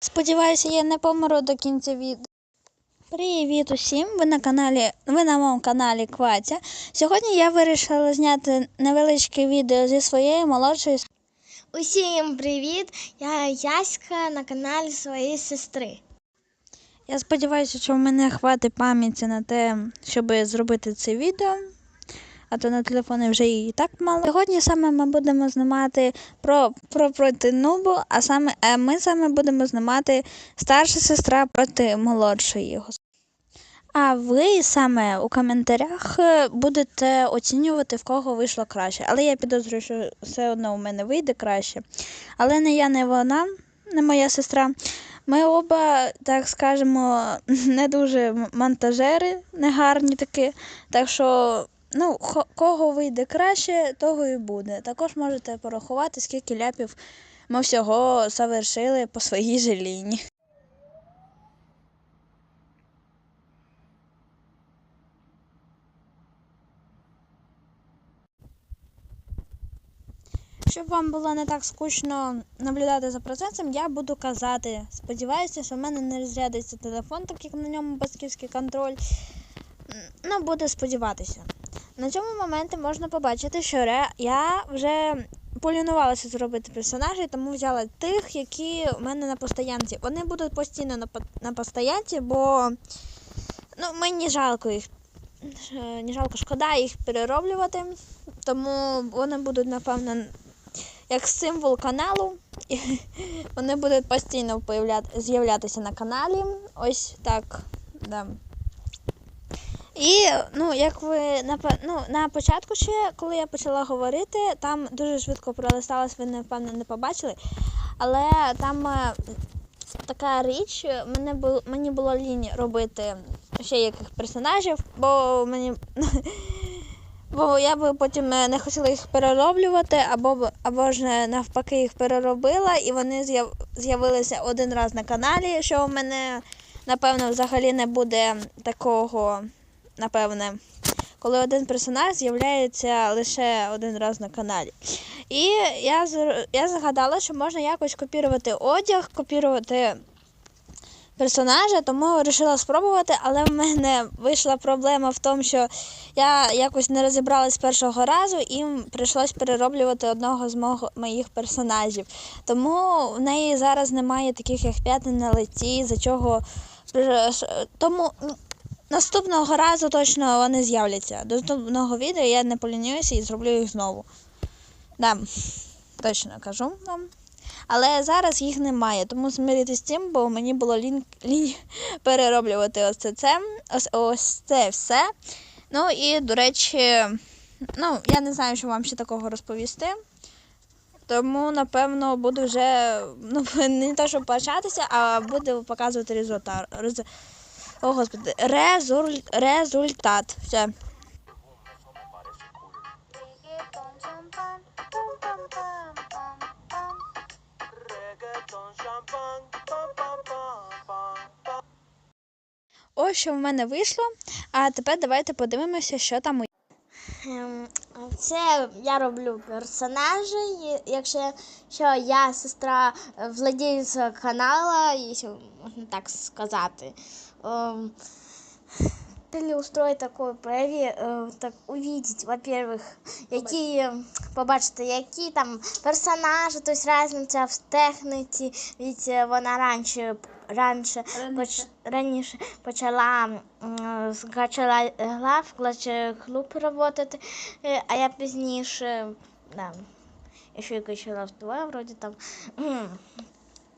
Сподіваюся, я не помру до кінця відео. Привіт усім! Ви на каналі, ви на моєму каналі Кватя. Сьогодні я вирішила зняти невеличке відео зі своєю молодшою Усім привіт! Я Яська на каналі своєї сестри. Я сподіваюся, що в мене хватить пам'яті на те, щоб зробити це відео. А то на телефоні вже її так мало. Сьогодні саме ми будемо знімати про, про проти нубу, а саме а ми саме будемо знімати старша сестра проти молодшої. А ви саме у коментарях е, будете оцінювати, в кого вийшло краще. Але я підозрюю, що все одно у мене вийде краще. Але не я, не вона, не моя сестра. Ми оба, так скажемо, не дуже монтажери, не гарні такі. Так що, ну, кого вийде краще, того і буде. Також можете порахувати, скільки ляпів ми всього завершили по своїй же лінії. Щоб вам було не так скучно наблюдати за процесом, я буду казати. Сподіваюся, що в мене не розрядиться телефон, так як на ньому батьківський контроль. Ну, буду сподіватися. На цьому моменті можна побачити, що я вже полінувалася зробити персонажей, тому взяла тих, які у мене на постоянці. Вони будуть постійно на, по- на постоянці, бо ну, мені жалко їх. е, Не жалко, шкода їх перероблювати, тому вони будуть, напевно, як символ каналу. Вони будуть постійно з'являтися на каналі. Ось так. Да. І ну, як ви на, ну, на початку ще, коли я почала говорити, там дуже швидко пролисталось, ви напевно не побачили. Але там е, така річ, мене бу, мені було лінь робити ще яких персонажів, бо мені Бо я би потім е, не хотіла їх перероблювати, або, або ж е, навпаки їх переробила, і вони з'явилися один раз на каналі, що у мене, напевно, взагалі не буде такого, напевне, коли один персонаж з'являється лише один раз на каналі. І я, я згадала, що можна якось копірувати одяг, копірувати персонажа, тому вирішила спробувати, але в мене вийшла проблема в тому, що я якось не розібралась з першого разу і прийшлось перероблювати одного з мого, моїх персонажів. Тому в неї зараз немає таких як п'ятин на лиці, за чого тому м, наступного разу точно вони з'являться. До наступного відео я не полінююся і зроблю їх знову. Да, точно кажу вам. Але зараз їх немає, тому змиритися з цим, бо мені було лінь, лінь перероблювати ось це, це, ось, ось це все. Ну і, до речі, ну, я не знаю, що вам ще такого розповісти. Тому, напевно, буду вже ну, не те, щоб початися, а буду показувати результат. О, господи, резуль... результат. Все. Ось що в мене вийшло. А тепер давайте подивимося, що там Це я роблю персонажі. Якщо що я сестра е, владельця канала, якщо можна так сказати. Ем, устроить такое прояві, е, так увидеть, во-первых, які е, побачити, які там персонажі, тобто різниця в техніці, від е, вона раніше раніше, поч, раніше почала м, з гачела глав, клуб працювати, е, а я пізніше, да, еще и качала в два, вроде там.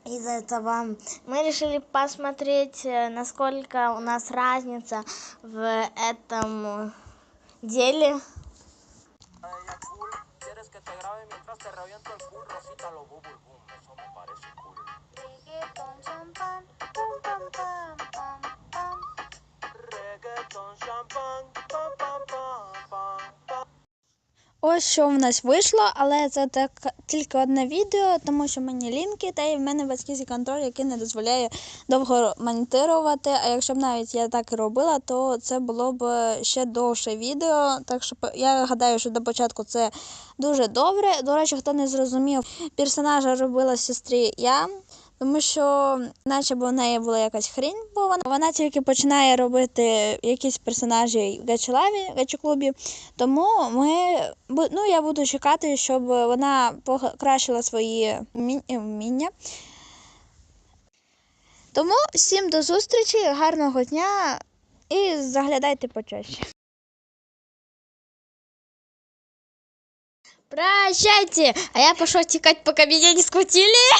Из-за этого мы решили посмотреть, э, насколько у нас разница в этом э, деле. Ось що в нас вийшло, але це так тільки одне відео, тому що мені лінки, та й в мене батьківський контроль, який не дозволяє довго монтувати. А якщо б навіть я так і робила, то це було б ще довше відео. Так що я гадаю, що до початку це дуже добре. До речі, хто не зрозумів, персонажа робила сестрі я. Тому що наче б у неї була якась хрінь, бо вона, вона тільки починає робити якісь персонажі в гачелаві, гачоклубі. Тому ми, ну, я буду чекати, щоб вона покращила свої вміння. Тому всім до зустрічі, гарного дня і заглядайте почаще. Прощайте! А я пошел текать, пока меня не схватили.